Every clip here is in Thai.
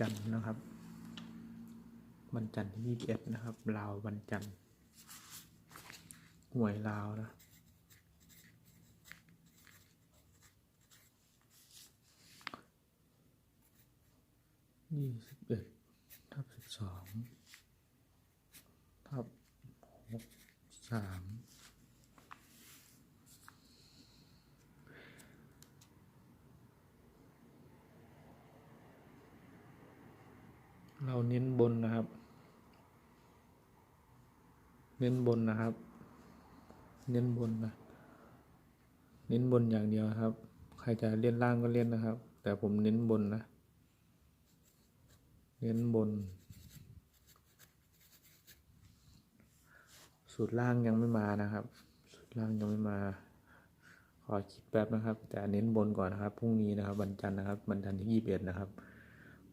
จันทร์นะครับ วันจันทร์ที่ยี่สิบเอ็ดนะครับ ลาววันจันทร์หวยลาวนะยี่สิบเอ็ดทับสิบสองทับหกสาม เราเน้นบนนะครับ เน้นบนนะครับ เน้นบนนะ เน้นบนอย่างเดียวครับ ใครจะเล่นล่างก็เล่นนะครับ แต่ผมเน้นบนนะ เน้นบน สูตรล่างยังไม่มานะครับ สูตรล่างยังไม่มา ขอคิดแป๊บนะครับ แต่เน้นบนก่อนนะครับ พรุ่งนี้นะครับ วันจันทร์นะครับ วันจันทร์ที่ยี่สิบเอ็ดนะครับ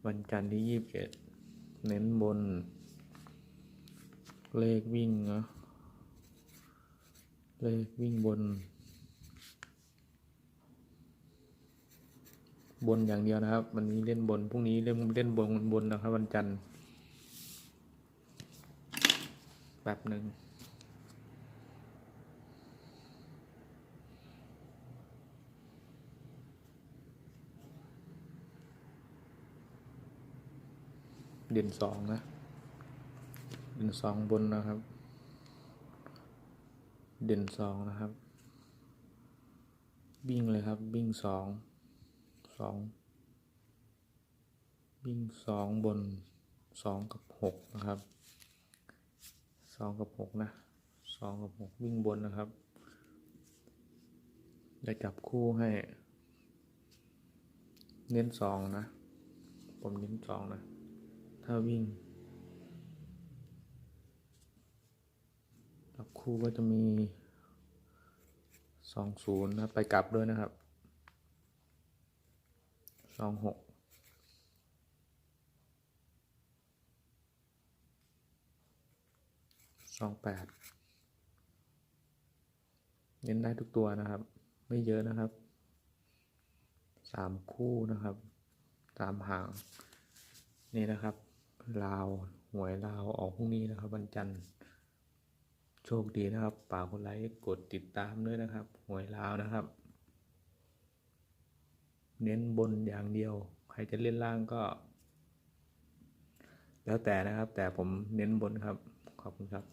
วันจันทร์ที่ยี่สิบเอ็ด เน้นบน เลขวิ่งเนาะเลขวิ่งบน บนอย่างเดียวนะครับ วันนี้เล่นบนพรุ่งนี้เล่นเล่นบนบนนะครับ วันจันทร์แบบหนึ่ง เด่นสองนะ เด่นสองบนนะครับ เด่นสองนะครับวิ่งเลยครับวิ่งสองสองวิ่งสองบนสองกับหกนะครับสองกับหกนะสองกับหกวิ่งบนนะครับจะจับคู่ให้ เน้นสองนะ ผมเน้นสองนะ ถ้าวิ่งจับคู่ก็จะมีสองศูนย์นะไปกลับด้วยนะครับสองหกสองแปดเน้นได้ทุกตัวนะครับ ไม่เยอะนะครับสามคู่นะครับสามหาง นี่นะครับ ลาวหวยลาวออกพรุ่งนี้นะครับ วันจันทร์โชคดีนะครับฝากกดไลค์กดติดตามด้วยนะครับ หวยลาวนะครับ เน้นบนอย่างเดียว ใครจะเล่นล่างก็ แล้วแต่นะครับ แต่ผมเน้นบนครับ ขอบคุณครับ